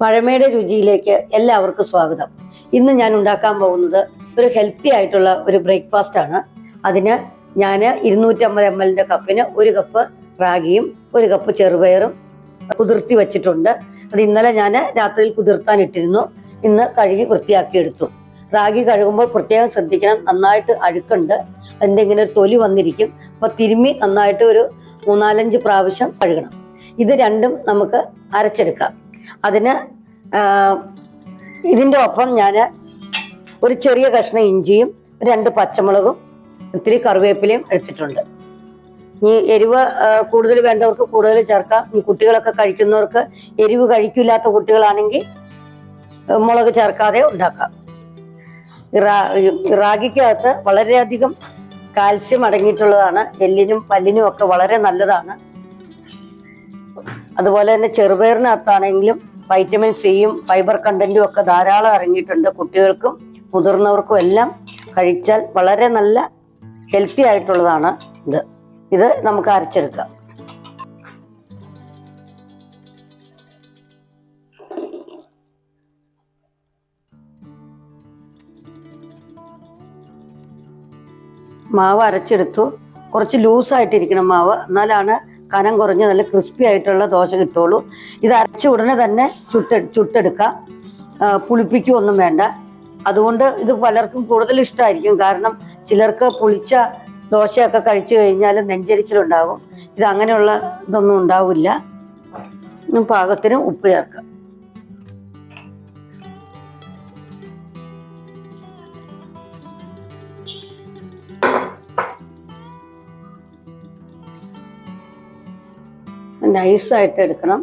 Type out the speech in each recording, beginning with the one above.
പഴമയുടെ രുചിയിലേക്ക് എല്ലാവർക്കും സ്വാഗതം. ഇന്ന് ഞാൻ ഉണ്ടാക്കാൻ പോകുന്നത് ഒരു ഹെൽത്തി ആയിട്ടുള്ള ഒരു ബ്രേക്ക്ഫാസ്റ്റ് ആണ്. അതിന് ഞാൻ ഇരുന്നൂറ്റമ്പത് എം എല്ലിന്റെ കപ്പിന് ഒരു കപ്പ് റാഗിയും ഒരു കപ്പ് ചെറുപയറും കുതിർത്തി വെച്ചിട്ടുണ്ട്. അത് ഇന്നലെ ഞാൻ രാത്രിയിൽ കുതിർത്താൻ ഇട്ടിരുന്നു. ഇന്ന് കഴുകി വൃത്തിയാക്കി എടുത്തു റാഗി കഴുകുമ്പോൾ പ്രത്യേകം ശ്രദ്ധിക്കണം. നന്നായിട്ട് അഴുക്കുണ്ട്. അതിന്റെ ഇങ്ങനെ ഒരു തൊലി വന്നിരിക്കും. അപ്പോൾ തിരുമ്മി നന്നായിട്ട് ഒരു മൂന്നാലഞ്ച് പ്രാവശ്യം കഴുകണം. ഇത് രണ്ടും നമുക്ക് അരച്ചെടുക്കാം. അതിന് ഇതിന്റെ ഒപ്പം ഞാൻ ഒരു ചെറിയ കഷ്ണം ഇഞ്ചിയും രണ്ട് പച്ചമുളകും ഇത്തിരി കറിവേപ്പിലയും എടുത്തിട്ടുണ്ട്. ഈ എരിവ് കൂടുതൽ വേണ്ടവർക്ക് കൂടുതൽ ചേർക്കാം. ഈ കുട്ടികളൊക്കെ കഴിക്കുന്നവർക്ക് എരിവ് കഴിക്കില്ലാത്ത കുട്ടികളാണെങ്കിൽ മുളക് ചേർക്കാതെ ഉണ്ടാക്കാം. റാഗിക്കകത്ത് വളരെയധികം കാൽസ്യം അടങ്ങിയിട്ടുള്ളതാണ്. എല്ലിനും പല്ലിനും ഒക്കെ വളരെ നല്ലതാണ്. അതുപോലെ തന്നെ ചെറുപയറിനകത്താണെങ്കിലും വൈറ്റമിൻ സിയും ഫൈബർ കണ്ടന്റും ഒക്കെ ധാരാളം ഇറങ്ങിയിട്ടുണ്ട് കുട്ടികൾക്കും മുതിർന്നവർക്കും എല്ലാം. കഴിച്ചാൽ വളരെ നല്ല ഹെൽത്തി ആയിട്ടുള്ളതാണ് ഇത്. ഇത് നമുക്ക് അരച്ചെടുക്കാം. മാവ് അരച്ചെടുത്തു. കുറച്ച് ലൂസായിട്ടിരിക്കണം മാവ്. എന്നാലാണ് കനം കുറഞ്ഞ് നല്ല ക്രിസ്പി ആയിട്ടുള്ള ദോശ കിട്ടുള്ളൂ. ഇത് അരച്ച ഉടനെ തന്നെ ചുട്ട ചുട്ടെടുക്കാം. പുളിപ്പിക്കുകയൊന്നും വേണ്ട. അതുകൊണ്ട് ഇത് പലർക്കും കൂടുതൽ ഇഷ്ടമായിരിക്കും കാരണം ചിലർക്ക് പുളിച്ച ദോശയൊക്കെ കഴിച്ചു കഴിഞ്ഞാൽ നെഞ്ചരിച്ചിലുണ്ടാകും. ഇത് അങ്ങനെയുള്ള ഇതൊന്നും ഉണ്ടാവില്ല. പാകത്തിന് ഉപ്പ് ചേർക്കാം. നൈസായിട്ട് എടുക്കണം.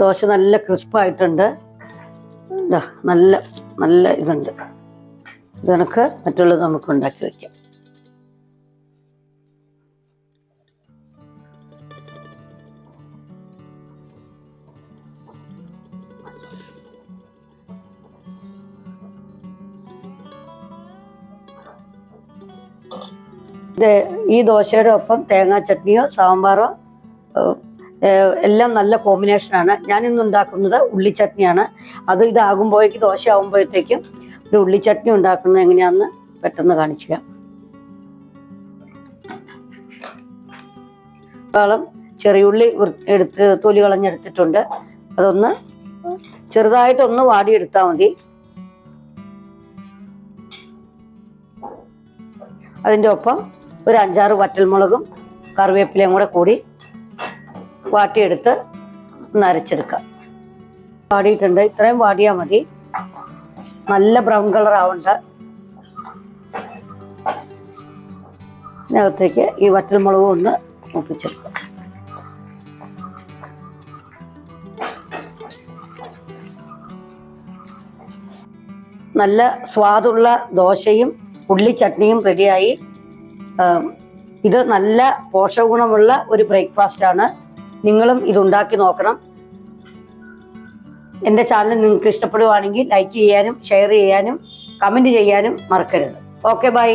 ദോശ നല്ല ക്രിസ്പായിട്ടുണ്ട്. നല്ല നല്ല ഇതുണ്ട്. ഇത് കണക്ക് മറ്റുള്ളത് നമുക്ക് ഉണ്ടാക്കി വയ്ക്കാം ഈ ദോശയുടെ ഒപ്പം തേങ്ങാ ചട്നിയോ സാമ്പാറോ എല്ലാം നല്ല കോമ്പിനേഷനാണ് ഞാൻ ഇന്ന് ഉണ്ടാക്കുന്നത് ഉള്ളി ചട്നിയാണ് അത് ഇതാകുമ്പോഴേക്ക് ദോശ ആകുമ്പോഴത്തേക്കും ഒരു ഉള്ളി ചട്നി ഉണ്ടാക്കുന്നത് എങ്ങനെയാണെന്ന് പെട്ടെന്ന് കാണിച്ചു ധാരാളം ചെറിയുള്ളി എടുത്ത് തൊലി കളഞ്ഞെടുത്തിട്ടുണ്ട്. അതൊന്ന് ചെറുതായിട്ടൊന്ന് വാടിയെടുത്താൽ മതി. അതിന്റെ ഒപ്പം ഒരു അഞ്ചാറ് വറ്റൽമുളകും കറിവേപ്പിലയും കൂടെ കൂടി വാട്ടിയെടുത്ത് ഒന്ന് അരച്ചെടുക്കാം വാടിയിട്ടുണ്ട്. ഇത്രയും വാടിയാൽ മതി. നല്ല ബ്രൗൺ കളർ ആവണ്ട. ഇതിനകത്തേക്ക് ഈ വറ്റൽമുളകും ഒന്ന് മൂപ്പിച്ചെടുക്കാം. നല്ല സ്വാദുള്ള ദോശയും ഉള്ളി ചട്നിയും റെഡിയായി. ഇത് നല്ല പോഷകഗുണമുള്ള ഒരു ബ്രേക്ക്ഫാസ്റ്റ് ആണ്. നിങ്ങളും ഇത് ഉണ്ടാക്കി നോക്കണം. എന്റെ ചാനൽ നിങ്ങൾക്ക് ഇഷ്ടപ്പെടുവാണെങ്കിൽ ലൈക്ക് ചെയ്യാനും ഷെയർ ചെയ്യാനും കമന്റ് ചെയ്യാനും മറക്കരുത്. Okay bye.